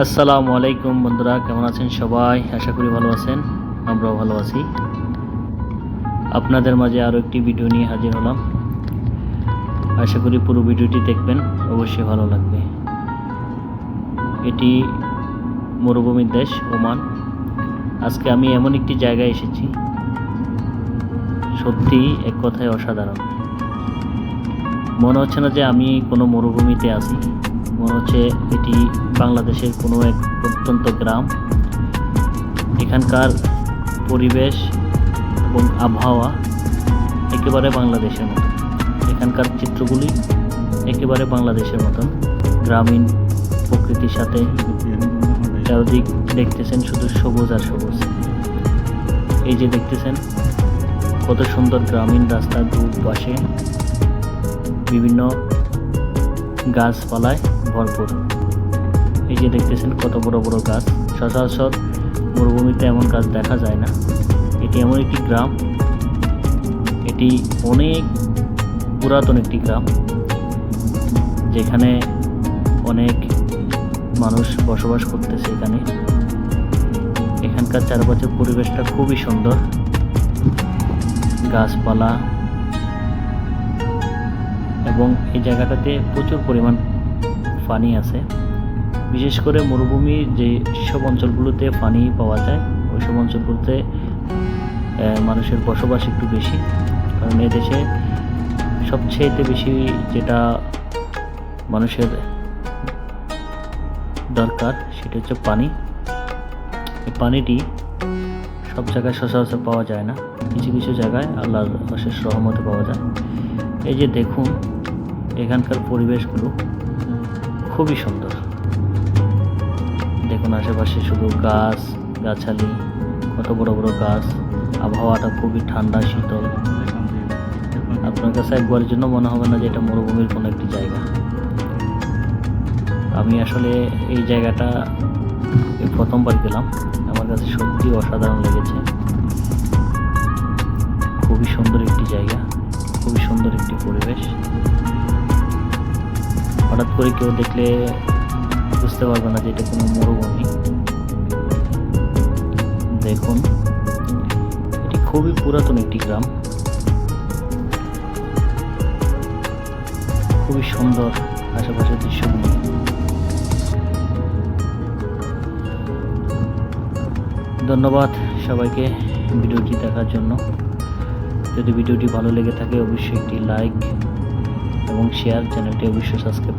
আসসালামু আলাইকুম বন্ধুরা, কেমন আছেন সবাই? আশা করি ভালো আছেন, আমরাও ভালো আছি। আপনাদের মাঝে আরও একটি ভিডিও নিয়ে হাজির হলাম। আশা করি পুরো ভিডিওটি দেখবেন, অবশ্যই ভালো লাগবে। এটি মরুভূমির দেশ, ওমান। আজকে আমি এমন একটি জায়গায় এসেছি, সত্যি এক কথায় অসাধারণ। মনে হচ্ছে না যে আমি কোনো মরুভূমিতে আছি। মনে হচ্ছে এটি বাংলাদেশের কোনো এক প্রত্যন্ত গ্রাম। এখানকার পরিবেশ এবং আবহাওয়া একেবারে বাংলাদেশের মতো এখানকার চিত্রগুলি একেবারে বাংলাদেশের মতন। গ্রামীণ প্রকৃতির সাথে চারদিক দেখতেছেন শুধু সবুজ আর সবুজ। এই যে দেখতেছেন, কত সুন্দর গ্রামীণ রাস্তার দুপাশে বিভিন্ন গাছপালায় ভরপুর। এই যে দেখতেছেন কত বড় বড় গাছ। সচরাচর মরুভূমিতে এমন গাছ দেখা যায় না। এটি এমন একটি গ্রাম। এটি অনেক পুরাতন একটি গ্রাম, যেখানে অনেক মানুষ বসবাস করতেছে এখানে। এখানকার চারপাশের পরিবেশটা খুবই সুন্দর। গাছপালা এবং এই জায়গাটাতে প্রচুর পরিমাণ পানি আছে। বিশেষ করে মরুভূমির যে সব অঞ্চলগুলোতে পানি পাওয়া যায়, ওই সব অঞ্চলগুলোতে মানুষের বসবাস একটু বেশি। কারণ এদেশে সবচেয়েতে বেশি যেটা মানুষের দরকার, সেটা হচ্ছে পানি। এই পানিটি সব জায়গায় সচরাচর পাওয়া যায় না। কিছু কিছু জায়গায় আল্লাহর অশেষ রহমতে পাওয়া যায়। এই যে দেখুন, এখানকার পরিবেশগুলো খুবই সুন্দর। দেখুন আশেপাশে শুধু গাছ, গাছালি, কত বড় বড় গাছ। আবহাওয়াটা খুবই ঠান্ডা, শীতল। আপনার কাছে একবারের জন্য মনে হবে না যে এটা মরুভূমির কোনো একটি জায়গা। আমি আসলে এই জায়গাটা প্রথমবার গেলাম। আমার কাছে সত্যি অসাধারণ লেগেছে। খুবই সুন্দর একটি জায়গা, খুবই সুন্দর একটি পরিবেশ। হঠাৎ করে কেউ দেখলে বুঝতে পারবে না যে এটা কোনো মরুভূমি। দেখুন, এটি খুবই পুরাতন একটি গ্রাম। খুবই সুন্দর আশেপাশের দৃশ্যগুলি। ধন্যবাদ সবাইকে ভিডিওটি দেখার জন্য। যদি ভিডিওটি ভালো লেগে থাকে, অবশ্যই একটি লাইক এবং শেয়ার, চ্যানেলটি অবশ্যই সাবস্ক্রাইব